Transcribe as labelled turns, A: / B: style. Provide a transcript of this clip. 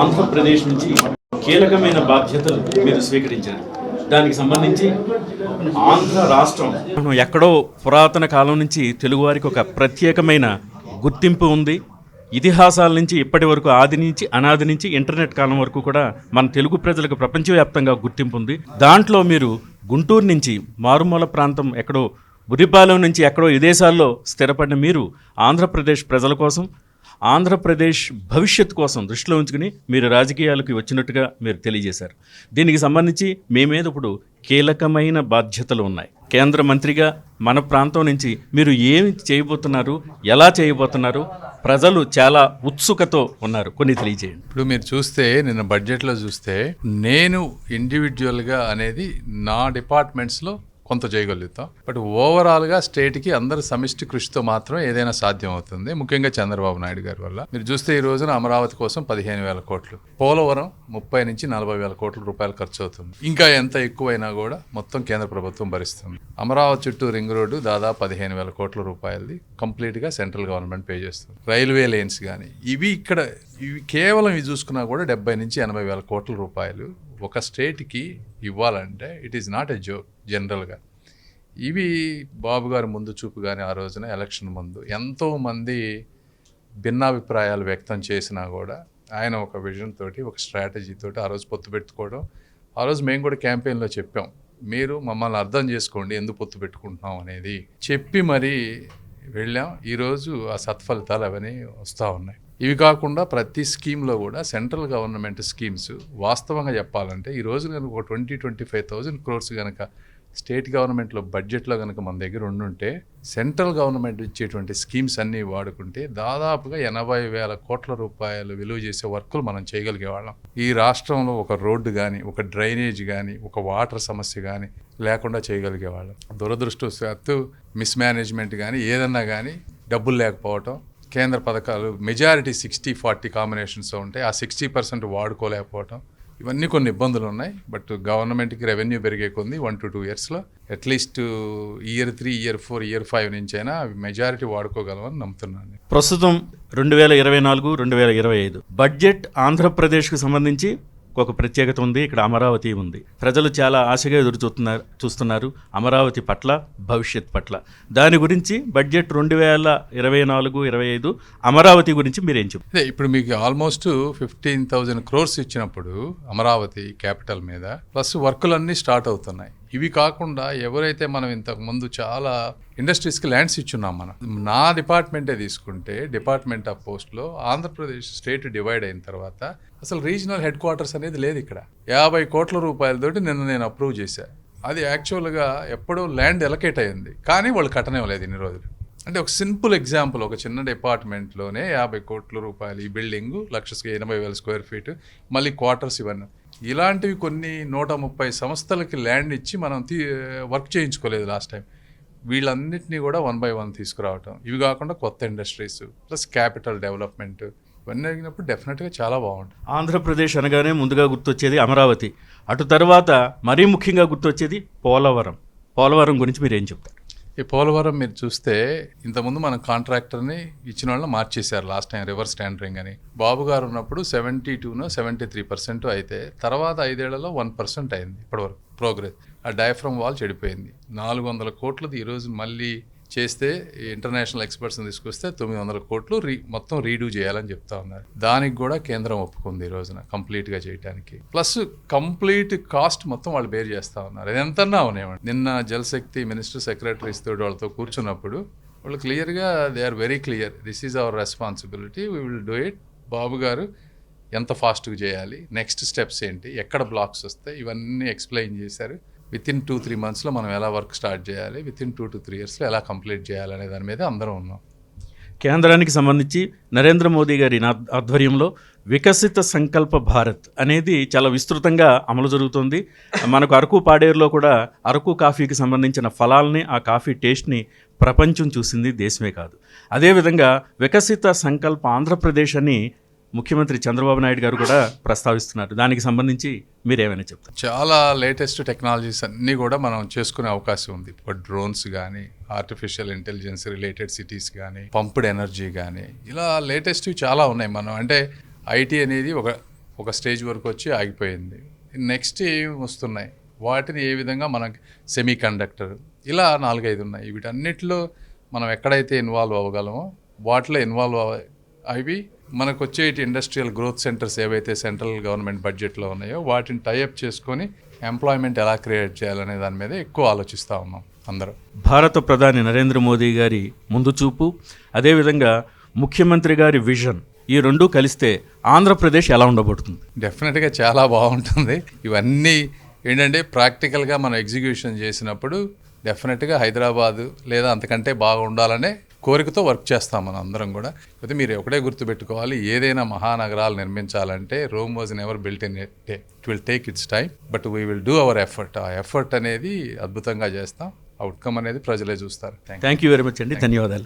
A: ఆంధ్రప్రదేశ్ నుంచి కీలకమైన బాధ్యతలు మీరు స్వీకరించారు. దానికి సంబంధించి ఆంధ్ర రాష్ట్రం మనం ఎక్కడో పురాతన కాలం నుంచి తెలుగువారికి ఒక ప్రత్యేకమైన గుర్తింపు ఉంది. ఇతిహాసాల నుంచి ఇప్పటి వరకు ఆది నుంచి అనాది నుంచి ఇంటర్నెట్ కాలం వరకు కూడా మన తెలుగు ప్రజలకు ప్రపంచవ్యాప్తంగా గుర్తింపు ఉంది. దాంట్లో మీరు గుంటూరు నుంచి మారుమూల ప్రాంతం ఎక్కడో బురిపాలెం నుంచి ఎక్కడో విదేశాల్లో స్థిరపడిన మీరు ఆంధ్రప్రదేశ్ ప్రజల కోసం ఆంధ్రప్రదేశ్ భవిష్యత్తు కోసం దృష్టిలో ఉంచుకుని మీరు రాజకీయాలకు వచ్చినట్టుగా మీరు తెలియజేశారు. దీనికి సంబంధించి మీ మీద ఇప్పుడు కీలకమైన బాధ్యతలు ఉన్నాయి. కేంద్ర మంత్రిగా మన ప్రాంతం నుంచి మీరు ఏమి చేయబోతున్నారు ఎలా చేయబోతున్నారు ప్రజలు చాలా ఉత్సుకతో ఉన్నారు. కొన్ని తెలియజేయండి.
B: ఇప్పుడు మీరు చూస్తే నిన్న బడ్జెట్లో చూస్తే నేను ఇండివిజువల్గా అనేది నా డిపార్ట్మెంట్స్లో కొంత చేయగలుగుతాం. బట్ ఓవరాల్గా స్టేట్కి అందరు సమిష్టి కృషితో మాత్రం ఏదైనా సాధ్యం అవుతుంది. ముఖ్యంగా చంద్రబాబు నాయుడు గారి వల్ల. మీరు చూస్తే ఈ రోజున అమరావతి కోసం పదిహేను వేల కోట్లు. పోలవరం ముప్పై నుంచి నలభై వేల కోట్ల రూపాయలు ఖర్చు అవుతుంది. ఇంకా ఎంత ఎక్కువైనా కూడా మొత్తం కేంద్ర ప్రభుత్వం భరిస్తుంది. అమరావతి చుట్టూ రింగ్ రోడ్డు దాదాపు పదిహేను వేల కోట్ల రూపాయలది కంప్లీట్గా సెంట్రల్ గవర్నమెంట్ పే చేస్తుంది. రైల్వే లైన్స్ కానీ ఇవి ఇక్కడ ఇవి కేవలం ఇవి చూసుకున్నా కూడా డెబ్బై నుంచి ఎనభై వేల కోట్ల రూపాయలు ఒక స్టేట్కి ఇవ్వాలంటే it is not a joke జనరల్గా. ఇవి బాబు గారు ముందు చూపు కానీ ఆ రోజున ఎలక్షన్ ముందు ఎంతోమంది భిన్నాభిప్రాయాలు వ్యక్తం చేసినా కూడా ఆయన ఒక విజన్ తోటి ఒక స్ట్రాటజీ తోటి ఆ రోజు పొత్తు పెట్టుకోవడం. ఆ రోజు మేము కూడా క్యాంపెయిన్లో చెప్పాం మీరు మమ్మల్ని అర్థం చేసుకోండి ఎందుకు పొత్తు పెట్టుకుంటున్నాం అనేది. చెప్పి మరి వెళ్ళాం. ఈరోజు ఆ సత్ఫలితాలు అవన్నీ వస్తూ ఉన్నాయి. ఇవి కాకుండా ప్రతి స్కీమ్లో కూడా సెంట్రల్ గవర్నమెంట్ స్కీమ్స్ వాస్తవంగా చెప్పాలంటే ఈ రోజు కనుక ఒక twenty twenty five thousand crores కనుక స్టేట్ గవర్నమెంట్లో బడ్జెట్లో కనుక మన దగ్గర ఉండుంటే సెంట్రల్ గవర్నమెంట్ ఇచ్చేటువంటి స్కీమ్స్ అన్నీ వాడుకుంటే దాదాపుగా ఎనభై వేల కోట్ల రూపాయలు విలువ చేసే వర్కులు మనం చేయగలిగేవాళ్ళం. ఈ రాష్ట్రంలో ఒక రోడ్డు కానీ ఒక డ్రైనేజ్ కానీ ఒక వాటర్ సమస్య కానీ లేకుండా చేయగలిగేవాళ్ళం. దురదృష్టవశాత్తు మిస్మేనేజ్మెంట్ కానీ ఏదన్నా కానీ డబ్బులు లేకపోవటం కేంద్ర పథకాలు మెజారిటీ సిక్స్టీ ఫార్టీ కాంబినేషన్స్ ఉంటాయి ఆ సిక్స్టీ పర్సెంట్ వాడుకోలేకపోవటం ఇవన్నీ కొన్ని ఇబ్బందులు ఉన్నాయి బట్ గవర్నమెంట్కి రెవెన్యూ పెరిగే కొంది వన్ టు టూ ఇయర్స్లో at least year three year four year five నుంచి అయినా అవి మెజారిటీ వాడుకోగలమని నమ్ముతున్నాను
A: ప్రస్తుతం రెండు వేల ఇరవై నాలుగు రెండు వేల ఇరవై ఐదు. బడ్జెట్ ఆంధ్రప్రదేశ్కు సంబంధించి ఒక ప్రత్యేకత ఉంది ఇక్కడ అమరావతి ఉంది. ప్రజలు చాలా ఆశగా ఎదురు చూస్తున్నారు చూస్తున్నారు అమరావతి పట్ల భవిష్యత్ పట్ల. దాని గురించి బడ్జెట్ రెండు వేల ఇరవై నాలుగు ఇరవై ఐదు అమరావతి గురించి మీరేం ఏం
B: అదే ఇప్పుడు మీకు ఆల్మోస్ట్ ఫిఫ్టీన్ థౌజండ్ క్రోర్స్ ఇచ్చినప్పుడు అమరావతి క్యాపిటల్ మీద ప్లస్ వర్కులన్నీ స్టార్ట్ అవుతున్నాయి. ఇవి కాకుండా ఎవరైతే మనం ఇంతకు ముందు చాలా ఇండస్ట్రీస్కి ల్యాండ్స్ ఇచ్చున్నాం మనం నా డిపార్ట్మెంటే తీసుకుంటే డిపార్ట్మెంట్ ఆఫ్ పోస్ట్లో ఆంధ్రప్రదేశ్ స్టేట్ డివైడ్ అయిన తర్వాత అసలు రీజనల్ హెడ్ క్వార్టర్స్ అనేది లేదు ఇక్కడ. యాభై కోట్ల రూపాయలతోటి నిన్న నేను అప్రూవ్ చేశాను అది యాక్చువల్గా ఎప్పుడో ల్యాండ్ ఎలకేట్ అయింది. కానీ వాళ్ళు కట్టనివ్వలేదు ఇన్ని రోజులు. అంటే ఒక సింపుల్ ఎగ్జాంపుల్ ఒక చిన్న డిపార్ట్మెంట్లోనే యాభై కోట్ల రూపాయలు ఈ బిల్డింగ్ లక్ష ఎనభై వేల స్క్వేర్ ఫీట్ మళ్ళీ క్వార్టర్స్ ఇవన్నీ. ఇలాంటివి కొన్ని నూట ముప్పై సంస్థలకి ల్యాండ్ ఇచ్చి మనం తీ వర్క్ చేయించుకోలేదు లాస్ట్ టైం. వీళ్ళన్నింటినీ కూడా వన్ బై వన్ తీసుకురావటం. ఇవి కాకుండా కొత్త ఇండస్ట్రీస్ ప్లస్ క్యాపిటల్ డెవలప్మెంట్ ఇవన్నీ అడిగినప్పుడు డెఫినెట్గా చాలా బాగుంటుంది.
A: ఆంధ్రప్రదేశ్ అనగానే ముందుగా గుర్తొచ్చేది అమరావతి. అటు తర్వాత మరీ ముఖ్యంగా గుర్తొచ్చేది పోలవరం. పోలవరం గురించి మీరు ఏం చెప్తారు?
B: ఈ పోలవరం మీరు చూస్తే ఇంతకుముందు మన కాంట్రాక్టర్ని ఇచ్చిన వాళ్ళని మార్చేశారు లాస్ట్ టైం రివర్స్ టెండరింగ్ అని. బాబు గారు ఉన్నప్పుడు సెవెంటీ టూనో సెవెంటీ త్రీ పర్సెంట్ అయితే తర్వాత ఐదేళ్ళలో వన్ పర్సెంట్ అయింది ఇప్పటివరకు. ప్రోగ్రెస్ ఆ డయాఫ్రమ్ వాల్ చెడిపోయింది. నాలుగు వందల కోట్లది ఈరోజు మళ్ళీ చేస్తే ఇంటర్నేషనల్ ఎక్స్పర్ట్స్ని తీసుకొస్తే తొమ్మిది వందల కోట్లు రీ మొత్తం రీడూ చేయాలని చెప్తా ఉన్నారు. దానికి కూడా కేంద్రం ఒప్పుకుంది ఈ రోజున కంప్లీట్గా చేయడానికి ప్లస్ కంప్లీట్ కాస్ట్ మొత్తం వాళ్ళు బేర్ చేస్తా ఉన్నారు. అది ఎంతన్నా ఉన్నాయండి నిన్న జలశక్తి మినిస్టర్ సెక్రటరీస్ తోటి వాళ్ళతో కూర్చున్నప్పుడు వాళ్ళు క్లియర్గా they are very clear. This is our responsibility. We will do it. Babu గారు ఎంత ఫాస్ట్గా చేయాలి? నెక్స్ట్ స్టెప్స్ ఏంటి? ఎక్కడ బ్లాక్స్ వస్తాయి? ఇవన్నీ ఎక్స్ప్లెయిన్ చేశారు. విత్ ఇన్ టూ త్రీ మంత్స్లో మనం ఎలా వర్క్ స్టార్ట్ చేయాలి? Within two to three ఇయర్స్లో ఎలా కంప్లీట్ చేయాలి అనే దాని మీద అందరం ఉన్నాం.
A: కేంద్రానికి సంబంధించి నరేంద్ర మోదీ గారి నా- ఆధ్వర్యంలో వికసిత సంకల్ప భారత్ అనేది చాలా విస్తృతంగా అమలు జరుగుతుంది. మనకు అరకు పాడేరులో కూడా అరకు కాఫీకి సంబంధించిన ఫలాల్ని ఆ కాఫీ టేస్ట్ని ప్రపంచం చూసింది దేశమే కాదు. అదేవిధంగా వికసిత సంకల్ప ఆంధ్రప్రదేశ్ అని ముఖ్యమంత్రి చంద్రబాబు నాయుడు గారు కూడా ప్రస్తావిస్తున్నారు. దానికి సంబంధించి మీరేమైనా చెప్తారు?
B: చాలా లేటెస్ట్ టెక్నాలజీస్ అన్నీ కూడా మనం చేసుకునే అవకాశం ఉంది. ఇప్పుడు డ్రోన్స్ కానీ ఆర్టిఫిషియల్ ఇంటెలిజెన్స్ రిలేటెడ్ సిటీస్ కానీ పంప్డ్ ఎనర్జీ కానీ ఇలా లేటెస్ట్ చాలా ఉన్నాయి మనం. అంటే ఐటీ అనేది ఒక ఒక స్టేజ్ వరకు వచ్చి ఆగిపోయింది. నెక్స్ట్ ఏమి వస్తున్నాయి? వాటిని ఏ విధంగా మనకి సెమీ కండక్టర్ ఇలా నాలుగైదు ఉన్నాయి. వీటన్నిటిలో మనం ఎక్కడైతే ఇన్వాల్వ్ అవ్వగలమో వాటిలో ఇన్వాల్వ్ అవ అవి మనకు వచ్చేటి ఇండస్ట్రియల్ గ్రోత్ సెంటర్స్ ఏవైతే సెంట్రల్ గవర్నమెంట్ బడ్జెట్లో ఉన్నాయో వాటిని టైఅప్ చేసుకొని ఎంప్లాయ్మెంట్ ఎలా క్రియేట్ చేయాలనే దాని మీద ఎక్కువ ఆలోచిస్తూ ఉన్నాం అందరూ.
A: భారత ప్రధాని నరేంద్ర మోదీ గారి ముందు చూపు అదేవిధంగా ముఖ్యమంత్రి గారి విజన్ ఈ రెండూ కలిస్తే ఆంధ్రప్రదేశ్ ఎలా ఉండబోతుంది?
B: డెఫినెట్గా చాలా బాగుంటుంది. ఇవన్నీ ఏంటంటే ప్రాక్టికల్గా మనం ఎగ్జిక్యూషన్ చేసినప్పుడు డెఫినెట్గా హైదరాబాదు లేదా అంతకంటే బాగా ఉండాలనే కోరికతో వర్క్ చేస్తాం మనం అందరం కూడా. అయితే మీరు ఒకటే గుర్తుపెట్టుకోవాలి ఏదైనా మహానగరాలు నిర్మించాలంటే Rome was never built in day it will take its time but we will do our effort ఆ ఎఫర్ట్ అనేది అద్భుతంగా చేస్తాం. అవుట్కమ్ అనేది ప్రజలే చూస్తారు. Thank
A: thank you very much అండి. ధన్యవాదాలు.